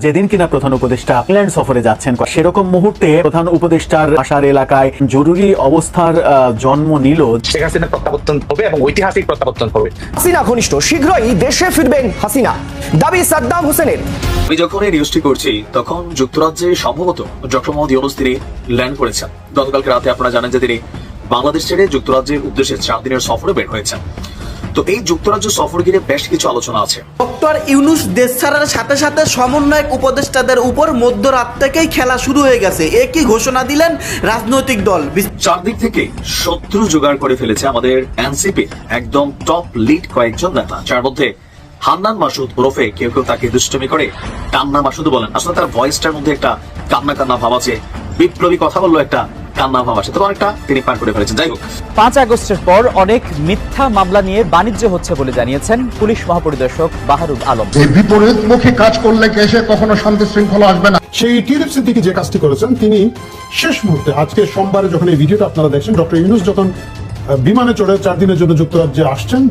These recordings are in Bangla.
যেদিন কিনা প্রধান উপদেষ্টা ইংল্যান্ড সফরে যাচ্ছেন সেরকম মুহূর্তে প্রধান উপদেষ্টার আসার এলাকায় জরুরি অবস্থার জন্ম নিল। শেখ হাসিনার প্রত্যাবর্তন হবে এবং ঐতিহাসিক প্রত্যাবর্তন হবে। হাসিনা ঘনিষ্ঠ শীঘ্রই দেশে ফিরবেন হাসিনা। দাবি সাদ্দাম হোসেনের। আমি যখন এই নিউজটি করছি তখন যুক্তরাজ্যে সম্ভবত ডক্টর মোহাম্মদ ইউনুস তিনি ল্যান্ড করেছেন। গতকালকে রাতে আপনারা জানেন যে তিনি বাংলাদেশ ছেড়ে যুক্তরাজ্যের উদ্দেশ্যে চার দিনের সফরে বের হয়েছেন। তো এই যুক্তরাজ্য সফর ঘিরে বেশ কিছু আলোচনা আছে। ডক্টর ইউনুস দেশ ছাড়ার সাথে সাথে সমন্বয়ক উপদেষ্টাদের উপর মধ্যরাত থেকেই খেলা শুরু হয়ে গেছে। একই ঘোষণা দিলেন রাজনৈতিক দল। চারদিক থেকে শত্রু জোগাড় করে ফেলেছে আমাদের এনসিপি একদম টপ লিড কয়েকজন নেতা যার মধ্যে হান্নান মাসুদ ওরফে কেউ কেউ তাকে দুষ্টমি করে কান্না মাসুদ বলেন। আসলে তার ভয়েসটার মধ্যে একটা কান্না কান্না ভাব আছে। বিপ্লবী কথা বলল একটা কান্না ভাব আছে তো অনেকটা তিনি পার করে ফেলেছেন। যাই হোক। পাঁচ আগস্টের পর অনেক মিথ্যা মামলা নিয়ে বাণিজ্য হচ্ছে বলে জানিয়েছেন পুলিশ মহাপরিদর্শক বাহারুদ আলম। বিপরীতমুখী কাজ করলে দেশে কখনো শান্তি শৃঙ্খলা আসবে না? সেই টিএফসি থেকে যে কাজটি করেছেন তিনি শেষ মুহূর্তে আজকে সোমবারে যখন এই ভিডিওটা আপনারা দেখছেন ডক্টর ইউনুস যখন বিমানে চড়ে চার দিনের জন্য যুক্তরাজ্যে আসছেন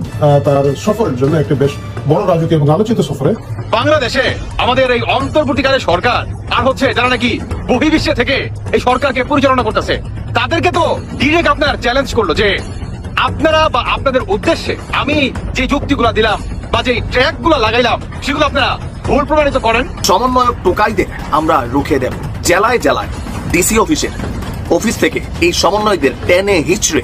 তার সফরের জন্য একটি বেশ বড় রাজকীয় এবং আলোচিত সফরে। বাংলাদেশে আমাদের এই অন্তর্বর্তীকালের সরকার আর হচ্ছে যারা নাকি বহির্বিশ্বে থেকে এই সরকারকে পরিচালনা করতেছে তাদেরকে তো ডিরেক্ট আপনার চ্যালেঞ্জ করল যে আপনারা বা আপনাদের উদ্দেশ্যে আমি যে যুক্তিগুলা দিলাম বা যে ট্র্যাকগুলো লাগাইলাম সেগুলো আপনারা ভুল প্রমাণিত করেন। সমন্বয়ক টোকাইদের আমরা রুখে দেব জেলায় জেলায় ডিসি অফিসের অফিস থেকে এই সমন্বয়দের টেনে হিচড়ে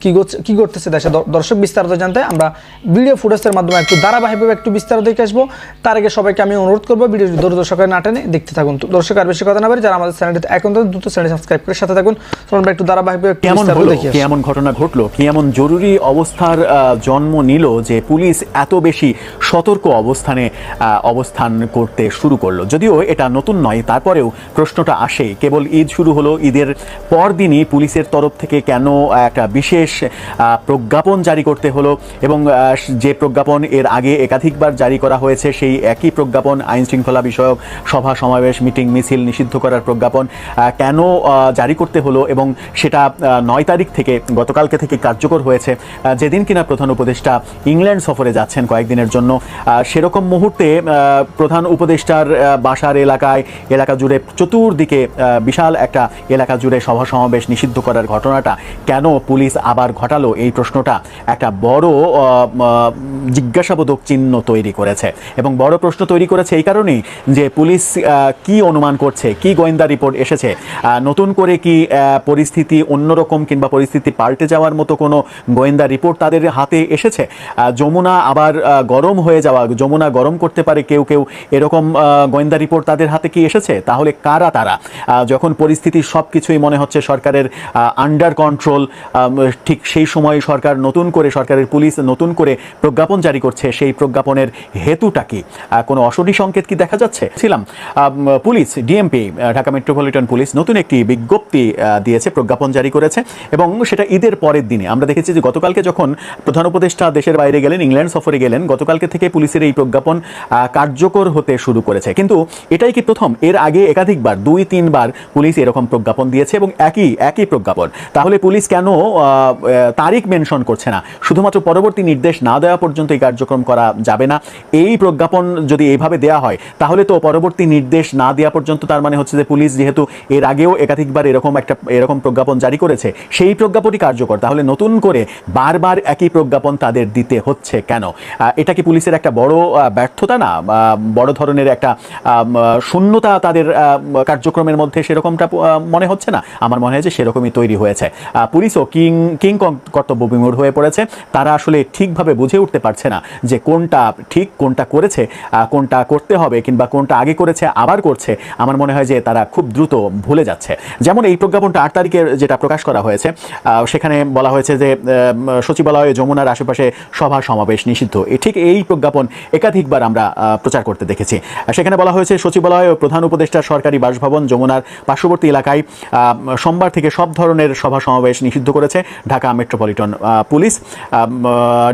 কি করছে- কি করতেছে দেশে? দর্শক বিস্তারিত জানতে আমরা ভিডিও ফুটেজের মাধ্যমে একটু ধারাবাহিকভাবে একটু বিস্তারিত দেখে আসব। তার আগে সবাইকে আমি অনুরোধ করব ভিডিও দূর দর্শকের না টেনে দেখতে থাকুন। তো দর্শক আর বেশি কথা না পারে যারা আমাদের চ্যানেলটি এখন তো দ্রুত চ্যানেল সাবস্ক্রাইব করে সাথে থাকুন আমরা একটু ধারাবাহিকভাবে একটু দেখি কি এমন ঘটনা ঘটলো? কি এমন জরুরি অবস্থার জন্ম নিল যে পুলিশ এত বেশি সতর্ক অবস্থানে অবস্থান করতে শুরু করল? যদিও এটা নতুন নয় তারপরেও প্রশ্নটা আসে। কেবল ঈদ শুরু হলো ঈদের পর দিনই পুলিশের তরফ থেকে কেন একটা বিশেষ আহ, প্রজ্ঞাপন জারি করতে হলো এবং যে প্রজ্ঞাপন এর আগে একাধিকবার জারি করা হয়েছে সেই একই প্রজ্ঞাপন আইন শৃঙ্খলা বিষয়ক সভা সমাবেশ মিটিং মিছিল নিষিদ্ধ করার প্রজ্ঞাপন কেন জারি করতে হলো এবং সেটা নয় তারিখ থেকে গতকালকে থেকে কার্যকর হয়েছে। যেদিন কিনা প্রধান উপদেষ্টা ইংল্যান্ড সফরে যাচ্ছেন কয়েকদিনের জন্য সেরকম মুহূর্তে প্রধান উপদেষ্টার বাসার এলাকায় এলাকা জুড়ে চতুর্দিকে বিশাল একটা এলাকা জুড়ে সভা সমাবেশ নিষিদ্ধ করার ঘটনাটা কেন পুলিশ আবার ঘটালো এই প্রশ্নটা। একটা বড় জিজ্ঞাসাবোধক চিহ্ন তৈরি করেছে। এবং বড় প্রশ্ন তৈরি করেছে এই কারণেই যে পুলিশ কি অনুমান করছে, কি গোয়েন্দা রিপোর্ট এসেছে নতুন করে কি পরিস্থিতি অন্যরকম কিংবা পরিস্থিতি পাল্টে যাওয়ার মতো কোনো গোয়েন্দা রিপোর্ট তাদের হাতে এসেছে? যমুনা আবার গরম হয়ে যাওয়া, যমুনা গরম করতে পারে কেউ কেউ, এরকম গোয়েন্দা রিপোর্ট তাদের হাতে কি এসেছে? তাহলে কারা তারা? যখন পরিস্থিতি সব কিছুই মনে হচ্ছে সরকারের আন্ডার কন্ট্রোল ঠিক সেই সময় সরকার নতুন করে, সরকারের পুলিশ নতুন করে প্রজ্ঞাপন জারি করছে। সেই প্রজ্ঞাপনের হেতুটা কি? কোনো অশনি সংকেত কি দেখা যাচ্ছে? ছিলাম police, DMP Dhaka metropolitan police নতুন একটি বিজ্ঞপ্তি দিয়েছে, প্রজ্ঞাপন জারি করেছে এবং সেটা ঈদের পরের দিনে। আমরা দেখেছি যে গতকালকে যখন প্রধান উপদেষ্টা দেশের বাইরে গেলেন, ইংল্যান্ড সফরে গেলেন, গতকালকে থেকে পুলিশের এই প্রজ্ঞাপন কার্যকর হতে শুরু করেছে। কিন্তু এটাই কি প্রথম? এর আগে একাধিকবার, দুই, তিনবার পুলিশ এরকম প্রজ্ঞাপন দিয়েছে এবং একই একই প্রজ্ঞাপন। তাহলে পুলিশ কেন তারিখ মেনশন করছে না। শুধুমাত্র পরবর্তী নির্দেশ না দেওয়া পর্যন্ত এই কার্যক্রম করা যাবে না। এই প্রজ্ঞাপন যদি এইভাবে দেওয়া হয়, তাহলে তো পরবর্তী নির্দেশ না দেওয়া পর্যন্ত তার মানে হচ্ছে যে পুলিশ যেহেতু এর আগেও একাধিকবার এরকম একটা, এরকম প্রজ্ঞাপন জারি করেছে, সেই প্রজ্ঞাপনই কার্যকর। তাহলে নতুন করে বারবার একই প্রজ্ঞাপন তাদের দিতে হচ্ছে কেন? এটা কি পুলিশের একটা বড় ব্যর্থতা না? বড় ধরনের একটা শূন্যতা তাদের কার্যক্রমের মধ্যে সেরকমটা মনে হচ্ছে না? আমার মনে হয় যে সেরকমই তৈরি হয়েছে। পুলিশও কিং কিং কর্তব্য বিমূঢ় হয়ে পড়েছে। তারা আসলে ঠিকভাবে বুঝে উঠতে পারছে না যে কোনটা ঠিক, কোনটা করেছে কোনটা করতে হবে কিংবা কোনটা আগে করেছে, আবার করছে। আমার মনে হয় যে তারা খুব দ্রুত ভুলে যাচ্ছে। যেমন এই প্রজ্ঞাপনটা আট তারিখে যেটা প্রকাশ করা হয়েছে সেখানে বলা হয়েছে যে সচিবালয়ে যমুনার আশেপাশে সভা সমাবেশ নিষিদ্ধ। ঠিক এই প্রজ্ঞাপন একাধিকবার আমরা প্রচার করতে দেখেছি। সেখানে বলা হয়েছে, সচিবালয় ও প্রধান উপদেষ্টা সরকারি বাসভবন যমুনার পার্শ্ববর্তী এলাকায় সোমবার থেকে সব ধরনের সভা সমাবেশ নিষিদ্ধ করেছে। Dhaka metropolitan police.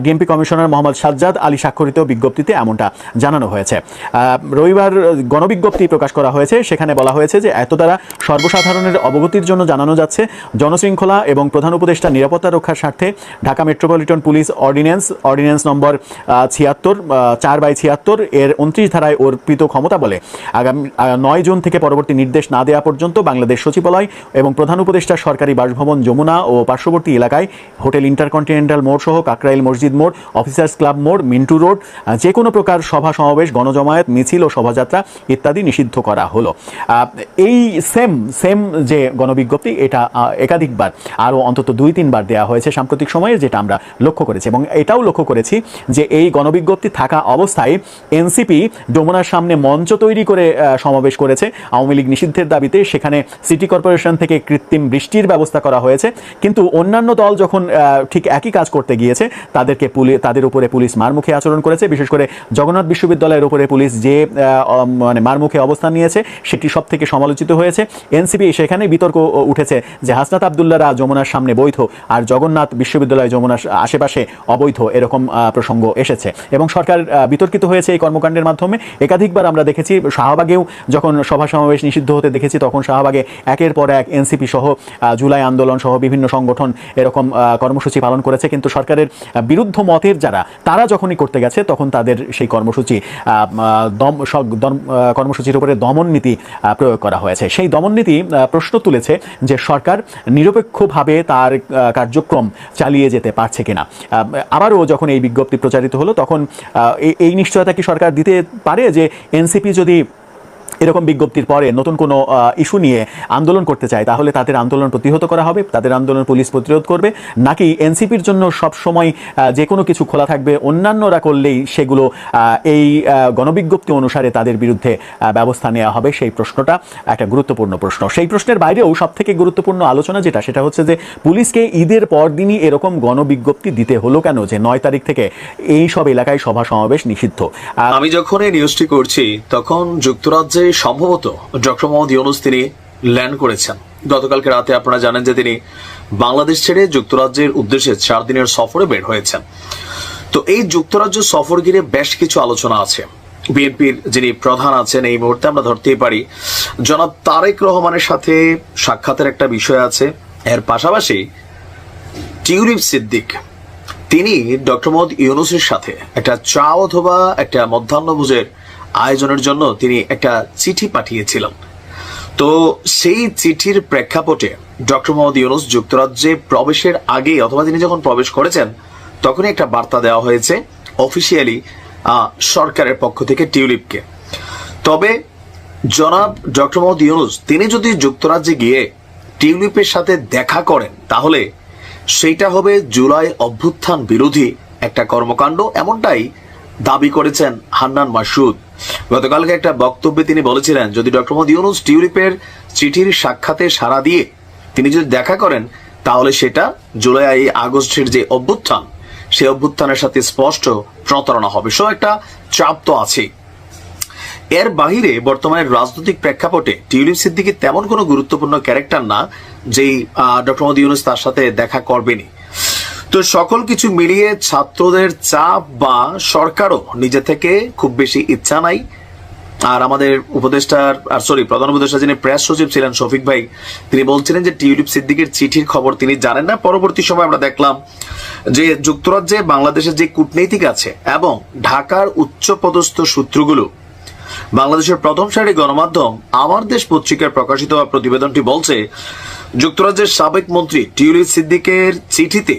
DMP commissioner Mohammad Sajjad Ali স্বাক্ষরিত বিজ্ঞপ্তিতে এমনটা জানানো হয়েছে। রবিবার গণবিজ্ঞপ্তি প্রকাশ করা হয়েছে। সেখানে বলা হয়েছে যে এত দ্বারা সর্বসাধারণের অবগতির জন্য জানানো যাচ্ছে জনশৃঙ্খলা এবং প্রধান উপদেষ্টা নিরাপত্তা রক্ষার স্বার্থে Dhaka metropolitan police ordinance ordinance number ছিয়াত্তর চার বাই ছিয়াত্তর এর উনত্রিশ ধারায় অর্পিত ক্ষমতা বলে। আগামী নয় জুন থেকে পরবর্তী নির্দেশ না দেওয়া পর্যন্ত বাংলাদেশ সচিবালয় এবং প্রধান উপদেষ্টা সরকারি বাসভবন, যমুনা ও পার্শ্ববর্তী এলাকায় হোটেল ইন্টারকন্টিনেন্টাল মোড় সহ কাকরাইল মসজিদ মোড়, অফিসার্স ক্লাব মোড়, মিন্টু রোড যে কোনো প্রকার সভা সমাবেশ, গণজমায়েত, মিছিল ও শোভাযাত্রা ইত্যাদি নিষিদ্ধ করা হলো। এই সেম সেম যে গণবিজ্ঞপ্তি, এটা একাধিকবার, আরও অন্তত দুই, তিনবার দেওয়া হয়েছে সাম্প্রতিক সময়ে, যেটা আমরা লক্ষ্য করেছি। এবং এটাও লক্ষ্য করেছি যে এই গণবিজ্ঞপ্তি থাকা অবস্থায় এনসিপি ডোমনার সামনে মঞ্চ তৈরি করে সমাবেশ করেছে। আওয়ামী লীগ নিষিদ্ধের দাবিতে সেখানে সিটি কর্পোরেশন থেকে কৃত্রিম বৃষ্টির ব্যবস্থা করা হয়েছে। কিন্তু অন্যান্য দল যখন ঠিক একই কাজ করতে গিয়েছে, তাদেরকে পুলিশ তাদের উপরে পুলিশ মারমুখে আচরণ করেছে। বিশেষ করে জগন্নাথ বিশ্ববিদ্যালয়ের উপরে পুলিশ যে মানে মারমুখে অবস্থান নিয়েছে, সেটি সব থেকে সমালোচিত হয়েছে। এনসিপি সেখানে বিতর্ক উঠেছে যে হাসনাত আবদুল্লারা যমুনার সামনে বৈধ আর জগন্নাথ বিশ্ববিদ্যালয় যমুনার আশেপাশে অবৈধ, এরকম প্রসঙ্গ এসেছে। এবং সরকার বিতর্কিত হয়েছে এই কর্মকাণ্ডের মাধ্যমে। একাধিকবার আমরা দেখেছি, শাহবাগেও যখন সভা সমাবেশ নিষিদ্ধ হতে দেখেছি, তখন শাহবাগে একের পর এক এনসিপি সহ জুলাই আন্দোলন সহ বিভিন্ন সংগঠন এরকম কর্মসূচি পালন করেছে, কিন্তু সরকারের বিরুদ্ধ মতের যারা, তারা যখনই করতে গেছে, তখন তাদের সেই কর্মসূচি দম কর্মসূচির উপরে দমন নীতি প্রয়োগ করা হয়েছে। সেই দমন নীতি প্রশ্ন তুলেছে যে সরকার নিরপেক্ষভাবে তার কার্যক্রম চালিয়ে যেতে পারছে কিনা। আবারও যখন এই বিজ্ঞপ্তি প্রচারিত হলো, তখন এই নিশ্চয়তা কি সরকার দিতে পারে যে এনসিপি যদি এরকম বিজ্ঞপ্তির পরে নতুন কোনো ইস্যু নিয়ে আন্দোলন করতে চায়, তাহলে তাদের আন্দোলন প্রতিহত করা হবে, তাদের আন্দোলন পুলিশ প্রতিরোধ করবে। নাকি এনসিপির জন্য সব সময় যে কোনো কিছু খোলা থাকবে, অন্যান্যরা করলেই সেগুলো এই গণবিজ্ঞপ্তি অনুসারে তাদের বিরুদ্ধে ব্যবস্থা নেওয়া হবে, সেই প্রশ্নটা একটা গুরুত্বপূর্ণ প্রশ্ন। সেই প্রশ্নের বাইরেও সব থেকে গুরুত্বপূর্ণ আলোচনা যেটা, সেটা হচ্ছে যে, পুলিশকে ঈদের পরদিনই এরকম গণবিজ্ঞপ্তি দিতে হলো কেন? যে নয় তারিখ থেকে এই সব এলাকায় সভা সমাবেশ নিষিদ্ধ আমি যখন এই নিউজটি করছি, তখন যুক্তরাজ্যে সম্ভবত ডক্টর মোহাম্মদ ইউনুস তিনি ল্যান্ড করেছেন। গতকালকে রাতে আপনারা জানেন যে তিনি বাংলাদেশ ছেড়ে যুক্তরাজ্যের উদ্দেশ্যে চার দিনের সফরে বের হয়েছেন। তো এই যুক্তরাজ্য সফর ঘিরে বেশ কিছু আলোচনা আছে। বিএনপির যিনি প্রধান আছেন এই মুহূর্তে আমরা ধরতেই পারি, জনাব তারেক রহমানের সাথে সাক্ষাতের একটা বিষয় আছে। এর পাশাপাশি টিউলিপ সিদ্দিক, তিনি ডক্টর মোহাম্মদ ইউনুসের সাথে একটা চা অথবা একটা মধ্যাহ্নভোজের আয়োজনের জন্য তিনি একটা চিঠি পাঠিয়েছিলেন। তো সেই চিঠির প্রেক্ষাপটে ডক্টর মোহাম্মদ ইউনুস যুক্তরাজ্যে প্রবেশের আগে অথবা তিনি যখন প্রবেশ করেছেন, তখনই একটা বার্তা দেওয়া হয়েছে অফিসিয়ালি সরকারের পক্ষ থেকে টিউলিপকে। তবে জনাব ডক্টর মোহাম্মদ ইউনুস, তিনি যদি যুক্তরাজ্যে গিয়ে টিউলিপের সাথে দেখা করেন, তাহলে সেইটা হবে জুলাই অভ্যুত্থান বিরোধী একটা কর্মকাণ্ড, এমনটাই দাবি করেছেন হান্নান মাসুদ। গতকালকে একটা বক্তব্যে তিনি বলেছিলেন, যদি ডক্টর মোহাম্মদ ইউনুস টিউলিপের চিঠির সাক্ষাতে সাড়া দিয়ে তিনি যদি দেখা করেন, তাহলে সেটা জুলাই আগস্টের যে অভ্যুত্থান, সেই অভ্যুত্থানের সাথে স্পষ্ট প্রতারণা হবে। সব একটা চাপ তো আছেই। এর বাহিরে বর্তমানে রাজনৈতিক প্রেক্ষাপটে টিউলিপ সিদ্দিকি তেমন কোনো গুরুত্বপূর্ণ ক্যারেক্টার না, যেই ডক্টর মোদী ইউনুস তার সাথে দেখা করবেনি তো সকল কিছু মিলিয়ে ছাত্রদের চাপ বা সরকারও নিজে থেকে খুব বেশি ইচ্ছা নাই। আর আমাদের উপদেষ্টার, আর সরি প্রধান উপদেষ্টা যিনি প্রেস সচিব ছিলেন শফিক ভাই, তিনি বলছিলেন যে টিউলিপ সিদ্দিকের চিঠির খবর তিনি জানেন না। পরবর্তী সময় আমরা দেখলাম যে যুক্তরাজ্যে বাংলাদেশের যে কূটনীতিক আছে এবং ঢাকার উচ্চ পদস্থ সূত্রগুলো, বাংলাদেশের প্রথম সারি গণমাধ্যম আমার দেশ পত্রিকায় প্রকাশিত প্রতিবেদনটি বলছে, যুক্তরাজ্যের সাবেক মন্ত্রী টিউলিপ সিদ্দিকের চিঠিতে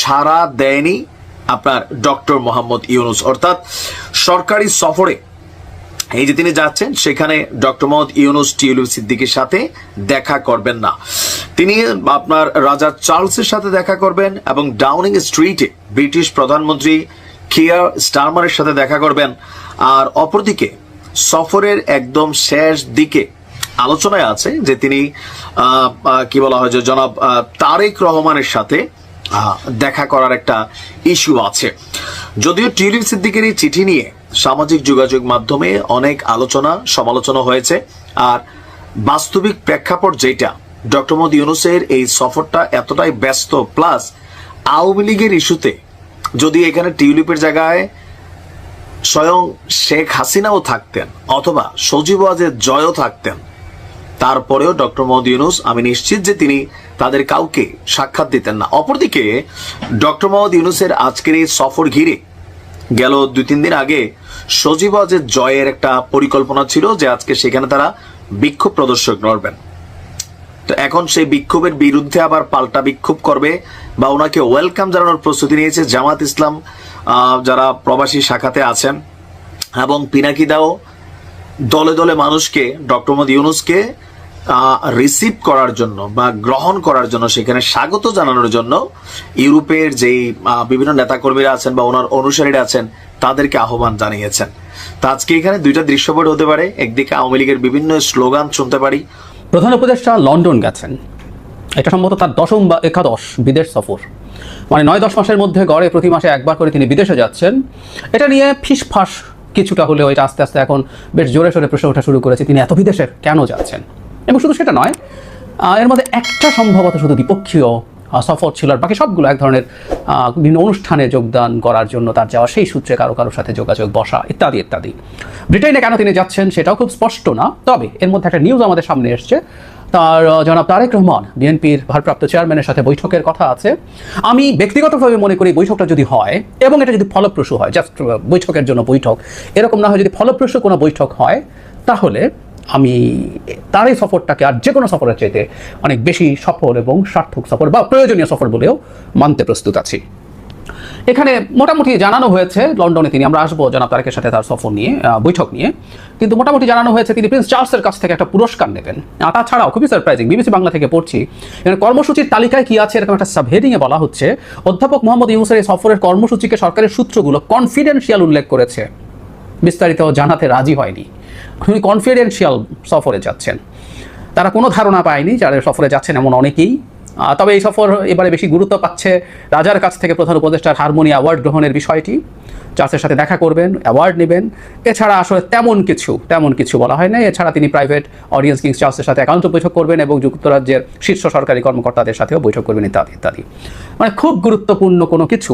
সাড়া দেয়নি আপনার ডক্টর মোহাম্মদ ইউনুস। অর্থাৎ সরকারি সফরে এই যে তিনি যাচ্ছেন, সেখানে ডক্টর মোহাম্মদ ইউনুস টিউলিপ সিদ্দিকের সাথে দেখা করবেন না। তিনি আপনার রাজা চার্লসের সাথে দেখা করবেন এবং ডাউনিং স্ট্রিটে ব্রিটিশ প্রধানমন্ত্রী কিয়ার স্টারমারের সাথে দেখা করবেন। আর অপরদিকে সফরের একদম শেষ দিকে আলোচনায় আছে যে তিনি কি বলা হয় যে জনাব তারেক রহমানের সাথে দেখা করার একটা ইস্যু আছে। যদিও টিউলিপ সিদ্দিকের এই চিঠি নিয়ে সামাজিক যোগাযোগ মাধ্যমে অনেক আলোচনা, সমালোচনা হয়েছে, আর বাস্তবিক প্রেক্ষাপট যেটা, ডক্টর মোহাম্মদ ইউনুসের এই সফরটা এতটাই ব্যস্ত প্লাস আওয়ামী লীগের ইস্যুতে যদি এখানে টিউলিপের জায়গায় স্বয়ং শেখ হাসিনাও থাকতেন, অথবা সজীব ওয়াজের জয়ও থাকতেন তারপরেও ডক্টর মোহাম্মদ ইউনুস, আমি নিশ্চিত যে তিনি তাদের কাউকে সাক্ষাৎ দিতেন না। অপরদিকে, ডক্টর মোহাম্মদ ইউনুসের আজকের এই সফর ঘিরে গেল দুই তিন দিন আগে সজীব ওয়াজের জয়ের একটা পরিকল্পনা ছিল যে আজকে সেখানে তারা বিক্ষোভ প্রদর্শক লড়বেন তো এখন সেই বিক্ষোভের বিরুদ্ধে আবার পাল্টা বিক্ষোভ করবে বা ওনাকে ওয়েলকাম জানানোর প্রস্তুতি নিয়েছে জামাত ইসলাম যারা প্রবাসী শাখাতে আছেন এবং পিনাকি দাও দলে দলে মানুষকে, ডক্টর মোহাম্মদ ইউনুসকে রিসিভ করার জন্য বা গ্রহণ করার জন্য সেখানে স্বাগত জানানোর জন্য ইউরোপের যেই বিভিন্ন নেতাকর্মীরা আছেন বা ওনার অনুসারীরা আছেন, তাদেরকে আহ্বান জানিয়েছেন। তা আজকে এখানে দুইটা দৃশ্যপট হতে পারে। একদিকে আওয়ামী লীগের বিভিন্ন স্লোগান শুনতে পারি। প্রধান উপদেষ্টা লন্ডন গেছেন। এটা সম্ভবত তার দশম বা একাদশ বিদেশ সফর। মানে নয়, দশ মাসের মধ্যে গড়ে প্রতি মাসে একবার করে তিনি বিদেশে যাচ্ছেন। এটা নিয়ে ফিসফাস কিছুটা হলেও এটা আস্তে আস্তে এখন বেশ জোরে সোরে প্রশ্ন ওঠা শুরু করেছে, তিনি এত বিদেশে কেন যাচ্ছেন? এবং শুধু সেটা নয় এর মধ্যে একটা সম্ভবত শুধু দ্বিপক্ষীয় সফর ছিল আর বাকি সবগুলো এক ধরনের বিভিন্ন অনুষ্ঠানে যোগদান করার জন্য তার যাওয়া, সেই সূত্রে কারও কারোর সাথে যোগাযোগ বসা, ইত্যাদি ইত্যাদি। ব্রিটেনে কেন তিনি যাচ্ছেন সেটাও খুব স্পষ্ট না, তবে এর মধ্যে একটা নিউজ আমাদের সামনে এসছে। তার জনাব তারেক রহমান, বিএনপির ভারপ্রাপ্ত চেয়ারম্যানের সাথে বৈঠকের কথা আছে। আমি ব্যক্তিগতভাবে মনে করি বৈঠকটা যদি হয়, এবং এটা যদি ফলপ্রসূ হয় জাস্ট বৈঠকের জন্য বৈঠক, এরকম না হয় যদি ফলপ্রসূ কোনো বৈঠক হয়, তাহলে আমি তার এই সফরটাকে আর যে কোনো সফরের চাইতে অনেক বেশি সফল এবং সার্থক সফর বা প্রয়োজনীয় সফর বলেও মানতে প্রস্তুত আছি। এখানে মোটামুটি জানানো হয়েছে, লন্ডনে তিনি, আমরা আসব জনাব তারেকের সাথে তার সফর নিয়ে বৈঠক নিয়ে। কিন্তু মোটামুটি জানানো হয়েছে তিনি প্রিন্স চার্লসের কাছ থেকে একটা পুরস্কার নেবেন। তাছাড়াও খুবই সারপ্রাইজিং, বিবিসি বাংলা থেকে পড়ছি, এখানে কর্মসূচির তালিকায় কি আছে এরকম একটা সাবহেডিংয়ে বলা হচ্ছে। অধ্যাপক মোহাম্মদ ইউনুসের এই সফরের কর্মসূচিকে সরকারের সূত্রগুলো কনফিডেন্সিয়াল উল্লেখ করেছে। বিস্তারিত জানাতে রাজি হয়নি। উনি কনফিডেন্সিয়াল সফরে যাচ্ছেন। তারা কোনো ধারণা পায়নি যারা সফরে যাচ্ছেন এমন অনেকেই। তবে এই সফর এবারে বেশি গুরুত্ব পাচ্ছে রাজার কাছ থেকে প্রধান উপদেষ্টার হারমোনি অ্যাওয়ার্ড গ্রহণের বিষয়টি। চার্চের সাথে দেখা করবেন, অ্যাওয়ার্ড নেবেন। এছাড়া আসলে তেমন কিছু তেমন কিছু বলা হয় না এছাড়া তিনি প্রাইভেট অডিয়েন্স কিংস চার্চের সাথে একান্ত বৈঠক করবেন এবং যুক্তরাজ্যের শীর্ষ সরকারি কর্মকর্তাদের সাথেও বৈঠক করবেন ইত্যাদি ইত্যাদি। মানে খুব গুরুত্বপূর্ণ কোনো কিছু।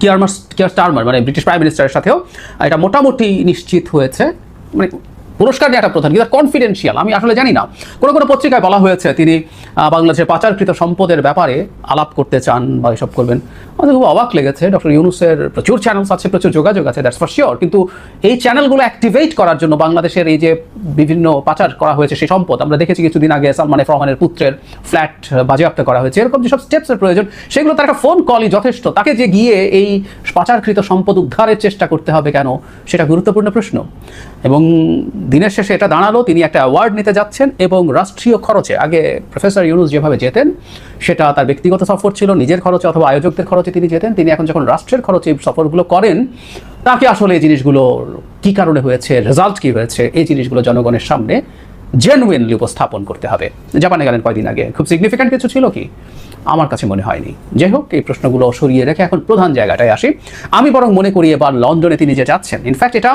কিয়ারমার কিয়ার স্টারমার মানে ব্রিটিশ প্রাইম মিনিস্টারের সাথেও এটা মোটামুটি নিশ্চিত হয়েছে। মানে পুরস্কার নেওয়াটা প্রধান, কিন্তু কনফিডেন্সিয়াল আমি আসলে জানি না। কোনো কোনো পত্রিকায় বলা হয়েছে তিনি বাংলাদেশের পাচারকৃত সম্পদের ব্যাপারে আলাপ করতে চান বা এসব করবেন। আমাদের খুব অবাক লেগেছে, ডক্টর ইউনুসের প্রচুর চ্যানেলস আছে, প্রচুর যোগাযোগ আছে দ্যাটস ফর শিওর কিন্তু এই চ্যানেলগুলো অ্যাক্টিভেট করার জন্য বাংলাদেশের এই যে বিভিন্ন পাচার করা হয়েছে, সেই সম্পদ, আমরা দেখেছি কিছুদিন আগে সালমান এফ রহমানের পুত্রের ফ্ল্যাট বাজেয়াপ্ত করা হয়েছে, এরকম যেসব স্টেপসের প্রয়োজন, সেগুলো তার একটা ফোন কলই যথেষ্ট। তাকে যে গিয়ে এই পাচারকৃত সম্পদ উদ্ধারের চেষ্টা করতে হবে কেন, সেটা গুরুত্বপূর্ণ প্রশ্ন। এবং দিনের শেষে এটা দাঁড়াল, তিনি একটা অ্যাওয়ার্ড নিতে যাচ্ছেন এবং রাষ্ট্রীয় খরচে, আগে প্রফেসর ইউনুস যেভাবে যেতেন, সেটা তার ব্যক্তিগত সফর ছিল, নিজের খরচে অথবা আয়োজকদের খরচে তিনি যেতেন, তিনি এখন যখন রাষ্ট্রের খরচে সফরগুলো করেন, তাকে আসলে এই জিনিসগুলো কি কারণে হয়েছে রেজাল্ট কি হয়েছে, এই জিনিসগুলো জনগণের সামনে জেনুইনলি উপস্থাপন করতে হবে। জাপানে গেলেন কয়দিন আগে, খুব সিগনিফিক্যান্ট কিছু ছিল কি? আমার কাছে মনে হয়নি। যাই হোক, এই প্রশ্নগুলো সরিয়ে রেখে এখন প্রধান জায়গাটায় আসি। আমি বরং মনে করি এবার লন্ডনে তিনি যে যাচ্ছেন ইনফ্যাক্ট এটা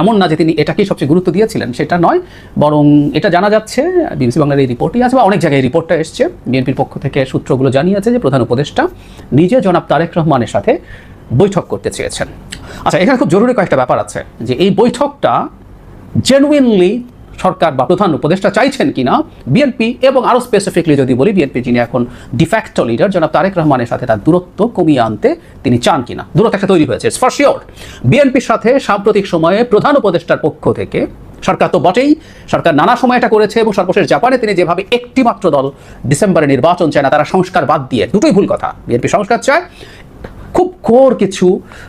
এমন না যে তিনি এটাকেই সবচেয়ে গুরুত্ব দিয়েছিলেন, সেটা নয়। বরং এটা জানা যাচ্ছে, বিবিসি বাংলার এই রিপোর্টই আছে, বা অনেক জায়গায় রিপোর্টটা এসছে। বিএনপির পক্ষ থেকে সূত্রগুলো জানিয়েছে যে প্রধান উপদেষ্টা নিজে জনাব তারেক রহমানের সাথে বৈঠক করতে চেয়েছেন। আচ্ছা এখানে খুব জরুরি কয়েকটা ব্যাপার আছে, যে এই বৈঠকটা জেনুইনলি সরকার বা প্রধান উপদেষ্টা চাইছেন কিনা বিএনপি এবং আরও স্পেসিফিকলি যদি বলি বিএনপি যিনি এখন ডিফ্যাক্টো লিডার জনাব তারেক রহমানের সাথে তার দূরত্ব কমিয়ে আনতে তিনি চান কিনা। দূরত্ব একটা তৈরি হয়েছে ফর শিওর বিএনপির সাথে সাম্প্রতিক সময়ে প্রধান উপদেষ্টার পক্ষ থেকে, সরকার তো বটেই, সরকার নানা সময় এটা করেছে এবং সর্বশেষ জাপানে তিনি যেভাবে একটি মাত্র দল ডিসেম্বরে নির্বাচন চায় না, তারা সংস্কার বাদ দিয়ে, দুটোই ভুল কথা। বিএনপি সংস্কার চায় খুব কোর কিছু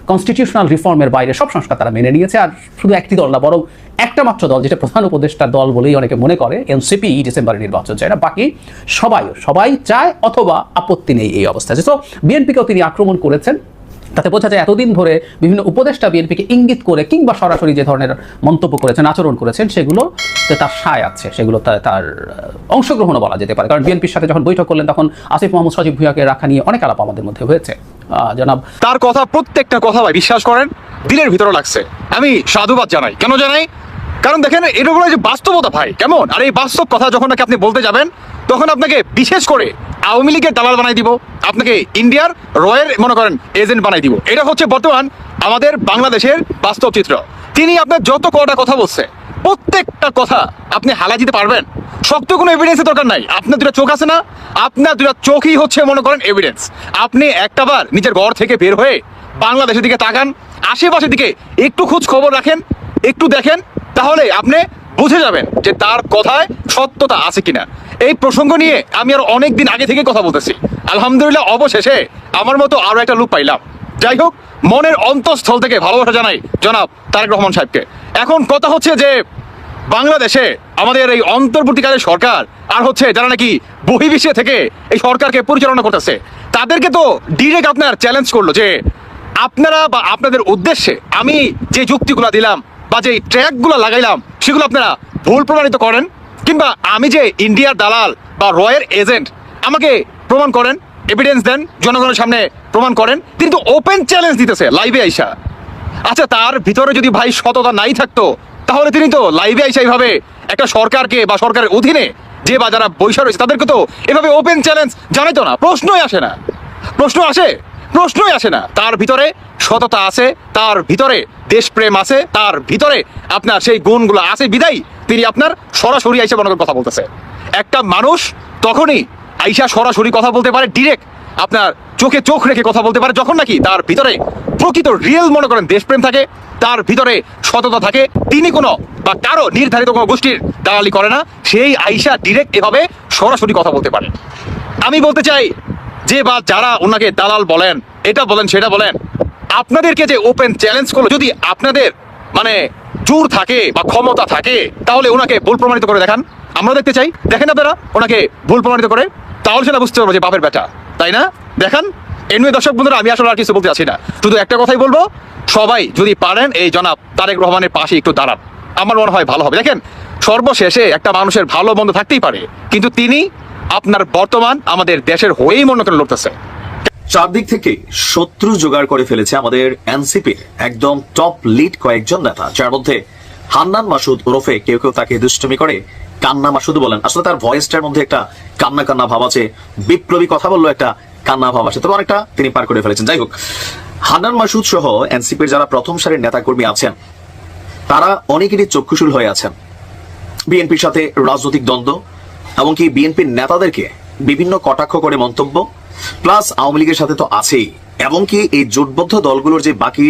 কনস্টিটিউশনাল রিফর্মের বাইরে সব সংস্কার তারা মেনে নিয়েছে। আর শুধু একটি দল না, বরং একটা মাত্র দল, যেটা প্রধান উপদেষ্টার দল বলেই অনেকে মনে করে, এনসিপি ডিসেম্বরে নির্বাচন চায় না। বাকি সবাই সবাই চায় অথবা আপত্তি নেই এই অবস্থায়। তো বিএনপিকেও তিনি আক্রমণ করেছেন। তাতে বোঝা যায় এতদিন ধরে বিভিন্ন উপদেষ্টা বিএনপিকে ইঙ্গিত করে কিংবা সরাসরি যে ধরনের মন্তব্য করেছেন, আচরণ করেছেন, সেগুলো তার সায় আছে, সেগুলো তার অংশগ্রহণও বলা যেতে পারে। কারণ বিএনপির সাথে যখন বৈঠক করলেন, তখন আসিফ মোহাম্মদ সজীব ভুইয়াকে রাখা নিয়ে অনেক আলাপ আমাদের মধ্যে হয়েছে। জনাব। তার কথা প্রত্যেকটা কথা ভাই বিশ্বাস করেন, দিলের ভিতরে লাগছে। আমি সাধুবাদ জানাই। কেন জানাই? কারণ দেখেন এগুলো যে বাস্তবতা ভাই, কেমন? আর এই বাস্তব কথা যখন নাকি আপনি বলতে যাবেন, তখন আপনাকে বিশেষ করে আওয়ামী লীগের দালাল বানাই দিব, আপনাকে ইন্ডিয়ার রয়ের, মনে করেন, এজেন্ট বানাই দিব। এটা হচ্ছে বর্তমান আমাদের বাংলাদেশের বাস্তব চিত্র। তিনি আপনার যত কটা কথা বলছে প্রত্যেকটা কথা আপনি হালাই দিতে পারবেন। শক্ত কোনো এভিডেন্সের দরকার নাই। আপনার দুটা চোখ আছে না? আপনার দুটা চোখই হচ্ছে, মনে করেন এভিডেন্স আপনি একটাবার নিজের ঘর থেকে বের হয়ে বাংলাদেশের দিকে তাকান, আশেপাশের দিকে একটু খোঁজ খবর রাখেন, একটু দেখেন, তাহলে আপনি বুঝে যাবেন যে তার কথায় সত্যতা আছে কিনা। এই প্রসঙ্গ নিয়ে আমি আর অনেক দিন আগে থেকে কথা বলতেছি। আলহামদুলিল্লাহ, অবশেষে আমার মতো আরও একটা লুক পাইলাম। যাই হোক, মনের অন্তঃস্থল থেকে ভালোবাসা জানাই জনাব তারেক রহমান সাহেবকে। এখন কথা হচ্ছে যে বাংলাদেশে আমাদের এই অন্তর্বর্তীকালীন সরকার আর হচ্ছে যারা নাকি বহির্বিশ্বে থেকে এই সরকারকে পরিচালনা করতেছে, তাদেরকে তো ডিরেক্ট আপনার চ্যালেঞ্জ করল যে আপনারা বা আপনাদের উদ্দেশ্যে আমি যে যুক্তিগুলো দিলাম বা যে ট্র্যাকগুলো লাগাইলাম, সেগুলো আপনারা ভুল প্রমাণিত করেন কিংবা আমি যে ইন্ডিয়ার দালাল বা রয়ের এজেন্ট আমাকে প্রমাণ করেন এভিডেন্স দেন, জনগণের সামনে প্রমাণ করেন, তিনি তো ওপেন চ্যালেঞ্জ দিতেছে লাইভে আইসা। আচ্ছা তার ভিতরে যদি ভাই সততা নাই থাকতো তাহলে তিনি তো লাইভে আইসা এইভাবে একটা সরকারকে বা সরকারের অধীনে যে বা যারা বৈশা রয়েছে, তাদেরকে তো এভাবে ওপেন চ্যালেঞ্জ জানাইতো না। প্রশ্নই আসে না। প্রশ্ন আসে, প্রশ্নই আসে না। তার ভিতরে সততা আছে, তার ভিতরে দেশপ্রেম আছে, তার ভিতরে আপনার সেই গুণগুলো আছে, বিদায় তিনি আপনার সরাসরি আইসা মনে কথা বলতেছে। একটা মানুষ তখনই আইসা সরাসরি কথা বলতে পারে ডিরেক্ট আপনার চোখে চোখ রেখে কথা বলতে পারে, যখন নাকি তার ভিতরে প্রকৃত রিয়েল মনে করেন দেশপ্রেম থাকে তার ভিতরে সততা থাকে। তিনি কোনো বা কারও নির্ধারিত কোনো গোষ্ঠীর দালালি করে না। সেই আইসা ডিরেক্ট এভাবে সরাসরি কথা বলতে পারে। আমি বলতে চাই, যে বা যারা ওনাকে দালাল বলেন, এটা বলেন, সেটা বলেন, আপনাদেরকে যে ওপেন চ্যালেঞ্জ করল, যদি আপনাদের মানে জোর থাকে বা ক্ষমতা থাকে, তাহলে ওনাকে ভুল প্রমাণিত করে দেখান। আমরা দেখতে চাই। দেখেন আপনারা, ওনাকে ভুল প্রমাণিত করে। তাহলে সেটা বুঝতে পারব যে বাপের বেটা, তাই না? দেখান। এমনি দর্শক বন্ধুরা, আমি আসলে আর কিছু বলতে চাচ্ছি না। শুধু একটা কথাই বলব, সবাই যদি পারেন, এই জনাব তারেক রহমানের পাশে একটু দাঁড়ান। আমার মনে হয় ভালো হবে। দেখেন, সর্বশেষে একটা মানুষের ভালো মন্দ থাকতেই পারে, কিন্তু তিনি আপনার বর্তমান আমাদের দেশের হয়েই মনে করে লড়তেছে। চারদিক থেকে শত্রু জোগাড় করে ফেলেছে আমাদের এনসিপির একদম টপ লিড কয়েকজন নেতা, যার মধ্যে হান্নান মাসুদ ওরফে কেউ কেউ তাকে দুষ্টমি করে। কান্না মাসুদ বলেন, আসলে তার ভয়েসটার মধ্যে একটা কান্না কান্না ভাব আছে। বিপ্লবী কথা বলল একটা কান্না ভাব আছে তবে অনেকটা তিনি পার করে ফেলেছেন। যাই হোক, হান্নান মাসুদ সহ এনসিপির যারা প্রথম সারির নেতাকর্মী আছেন, তারা অনেকেরই চক্ষুশূল হয়ে আছেন। বিএনপির সাথে রাজনৈতিক দ্বন্দ্ব, এমনকি বিএনপির নেতাদেরকে বিভিন্ন কটাক্ষ করে মন্তব্য, প্লাস আওয়ামী লীগের সাথে তো আছেই। এমনকি এই জোটবদ্ধ দলগুলোর যে বাকি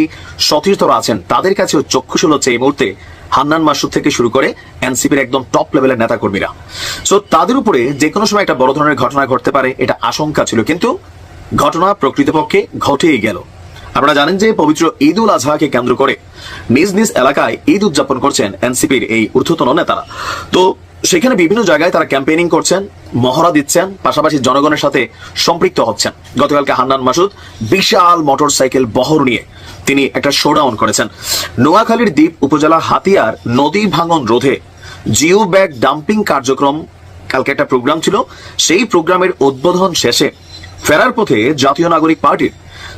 সতীর্থরা আছেন, তাদের কাছেও চক্ষুশূল হচ্ছে এই মুহূর্তে হান্নান মাসুদ থেকে শুরু করে এনসিপির একদম টপ লেভেলের নেতাকর্মীরা। সো তাদের উপরে যে কোনো সময় একটা বড় ধরনের ঘটনা ঘটতে পারে, এটা আশঙ্কা ছিল, কিন্তু ঘটনা প্রকৃতপক্ষে ঘটেই গেল। আপনারা জানেন যে পবিত্র ঈদ উল আজহাকে কেন্দ্র করে নিজ নিজ এলাকায় ঈদ উদযাপন করছেন এনসিপির এই ঊর্ধ্বতন নেতারা। তো, সেখানে বিভিন্ন জায়গায় তারা ক্যাম্পেইনিং করছেন, মহড়া দিচ্ছেন, পাশাপাশি জনগণের সাথে সম্পৃক্ত হচ্ছেন। গতকালকে হান্নান মাসুদ বিশাল মোটরসাইকেল বহর নিয়ে তিনি একটা শোডাউন করেছেন। নোয়াখালীর দ্বীপ উপজেলা হাতিয়ার নদী ভাঙন রোধে জিও ব্যাগ ডাম্পিং কার্যক্রম কালকে একটা প্রোগ্রাম ছিল। সেই প্রোগ্রামের উদ্বোধন শেষে ফেরার পথে জাতীয় নাগরিক পার্টির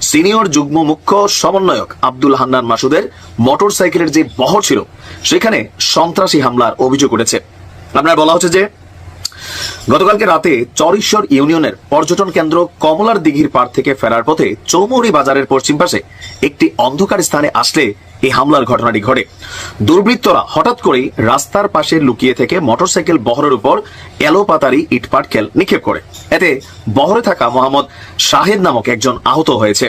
সিনিয়র যুগ্ম মুখ্য সমন্বয়ক আব্দুল হান্নান মাসুদের মোটরসাইকেলের যে বহর ছিল, সেখানে সন্ত্রাসী হামলার অভিযোগ উঠেছে। আপনার বলা হচ্ছে যে গতকালকে রাতে চরেশ্বর ইউনিয়নের পর্যটন কেন্দ্র কমলার দিঘির পার থেকে ফেরার পথে চৌমুহনী বাজারের পশ্চিম পাশে একটি অন্ধকার স্থানে আসলে এই হামলার ঘটনাটি ঘটে। দুর্বৃত্তরা হঠাৎ করেই রাস্তার পাশে লুকিয়ে থেকে মোটরসাইকেল বহরের উপর এলোপাতারি ইটপাটকেল নিক্ষেপ করে। এতে বহরে থাকা মোহাম্মদ শাহেদ নামক একজন আহত হয়েছে।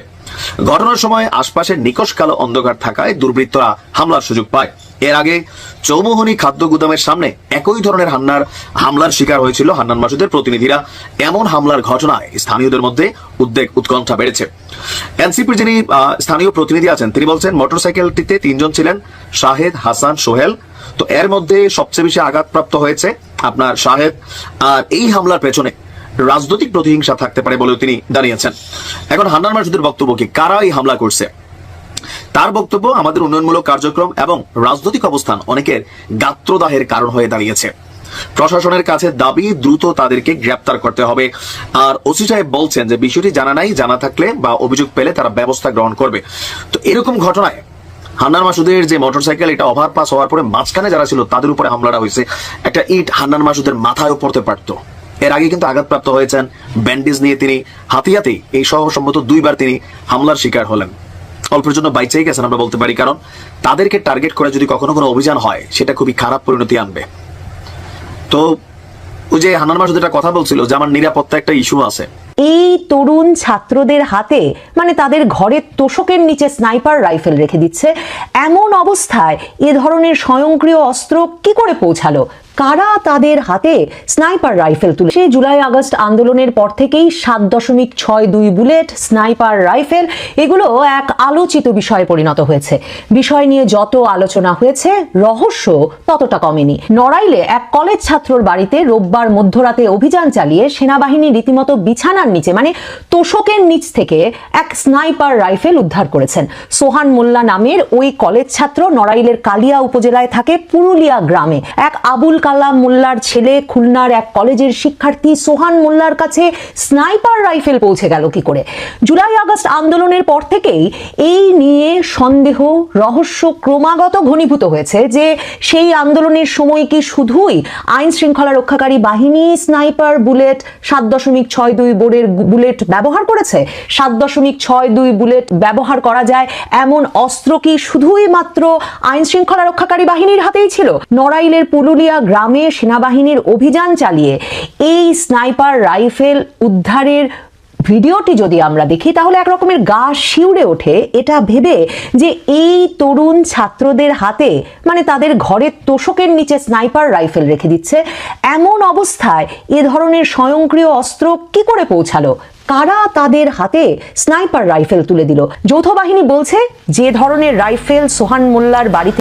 ঘটনার সময় আশপাশের নিকশ কালো অন্ধকার থাকায় দুর্বৃত্তরা হামলার সুযোগ পায়। এর আগে চৌমোহনী খাদ্য গুদামের সামনে একই ধরনের হান্নার হামলার শিকার হয়েছিল হান্নান মাসুদের প্রতিনিধিরা। এমন হামলার ঘটনায় স্থানীয়দের মধ্যে উদ্বেগ, উৎকণ্ঠা বেড়েছে। এনসিপির যিনি স্থানীয় প্রতিনিধি আছেন, তিনি বলছেন, মোটরসাইকেলটিতে তিনজন ছিলেন, শাহেদ, হাসান, সোহেল। তো এর মধ্যে সবচেয়ে বেশি আঘাতপ্রাপ্ত হয়েছে আপনার শাহেদ। আর এই হামলার পেছনে রাজনৈতিক প্রতিহিংসা থাকতে পারে বলেও তিনি জানিয়েছেন। এখন হান্নান মাসুদের বক্তব্য কি? কারা এই হামলা করছে? তার বক্তব্য আমাদের উন্নয়নমূলক কার্যক্রম এবং রাজনৈতিক অবস্থান অনেকের গাত্রদাহের কারণ হয়ে দাঁড়িয়েছে। প্রশাসনের কাছে দাবি, দ্রুত তাদেরকে গ্রেপ্তার করতে হবে। আর ওসি সাহেব বলছেন যে, বিষয়টি জানা নাই, জানা থাকলে বা অভিযোগ পেলে তারা ব্যবস্থা গ্রহণ করবে। তো এরকম ঘটনায় হান্নান মাসুদের যে মোটরসাইকেল এটা ওভারপাস হওয়ার পরে মাঝখানে যারা ছিল, তাদের উপরে হামলাটা হয়েছে। একটা ইট হান্নান মাসুদের মাথায়ও পড়তে পারতো। এর আগে কিন্তু আঘাতপ্রাপ্ত হয়েছেন ব্যান্ডেজ নিয়ে তিনি হাতিয়াতেই, এই সহ সম্ভবত দুইবার তিনি হামলার শিকার হলেন। অল্পের জন্য বাইচেই গেছেন, আমরা বলতে পারি, কারণ তাদেরকে টার্গেট করে যদি কখনো কোনো অভিযান হয়, সেটা খুবই খারাপ পরিণতি আনবে। তো ওই যে হানার মাসুদ একটা কথা বলছিল যে আমার নিরাপত্তা একটা ইস্যু আছে। এই তরুণ ছাত্রদের হাতে মানে তাদের ঘরের তোষকের নিচে স্নাইপার রাইফেল রেখে দিচ্ছে। এমন অবস্থায় এ ধরনের স্বয়ংক্রিয় অস্ত্র কি করে পৌঁছালো? কারা তাদের হাতে স্নাইপার রাইফেল তুলে? সেই জুলাই আগস্ট আন্দোলনের পর থেকেই সাত দশমিক ছয় দুই বুলেট, স্নাইপার রাইফেল, এগুলো এক আলোচিত বিষয়ে পরিণত হয়েছে। বিষয় নিয়ে যত আলোচনা হয়েছে, রহস্য ততটা কমেনি। নড়াইলে এক কলেজ ছাত্রর বাড়িতে রোববার মধ্যরাতে অভিযান চালিয়ে সেনাবাহিনী রীতিমতো বিছানার নিচে মানে তোষকের নিচ থেকে এক স্নাইপার রাইফেল উদ্ধার করেছেন। সোহান মোল্লা নামের ওই কলেজ ছাত্র নড়াইলের কালিয়া উপজেলায় থাকে পুরুলিয়া গ্রামে। এক আবুল কালাম মোল্লার ছেলে খুলনার এক কলেজের শিক্ষার্থী সোহান মোল্লার কাছে স্নাইপার রাইফেল পৌঁছে গেল কি করে? জুলাই আগস্ট আন্দোলনের পর থেকেই এই নিয়ে সন্দেহ, রহস্য ক্রমাগত ঘনীভূত হয়েছে যে সেই আন্দোলনের সময় কি শুধুই আইন শৃঙ্খলা রক্ষাকারী বাহিনী স্নাইপার বুলেট সাত দশমিক ছয় দুই বোর্ডের বুলেট ব্যবহার করেছে? সাত দশমিক ছয় দুই বুলেট ব্যবহার করা যায় এমন অস্ত্র কি শুধুই মাত্র আইন শৃঙ্খলা রক্ষাকারী বাহিনীর হাতেই ছিল? নড়াইলের পুরুলিয়া গ্রামে সেনাবাহিনীর অভিযান চালিয়ে এই স্নাইপার রাইফেল উদ্ধারের ভিডিওটি যদি আমরা দেখি, তাহলে এক রকমের গা শিউড়ে ওঠে। এটা ভেবে যে এই তরুণ ছাত্রদের হাতে মানে তাদের ঘরের তোষকের নিচে স্নাইপার রাইফেল রেখে দিচ্ছে। এমন অবস্থায় এ ধরনের স্বয়ংক্রিয় অস্ত্র কি করে পৌঁছালো? কারা তাদের হাতে স্নাইপার রাইফেল তুলে দিল? যৌথ বাহিনী বলছে, যে ধরনের রাইফেল সোহান মোল্লার বাড়িতে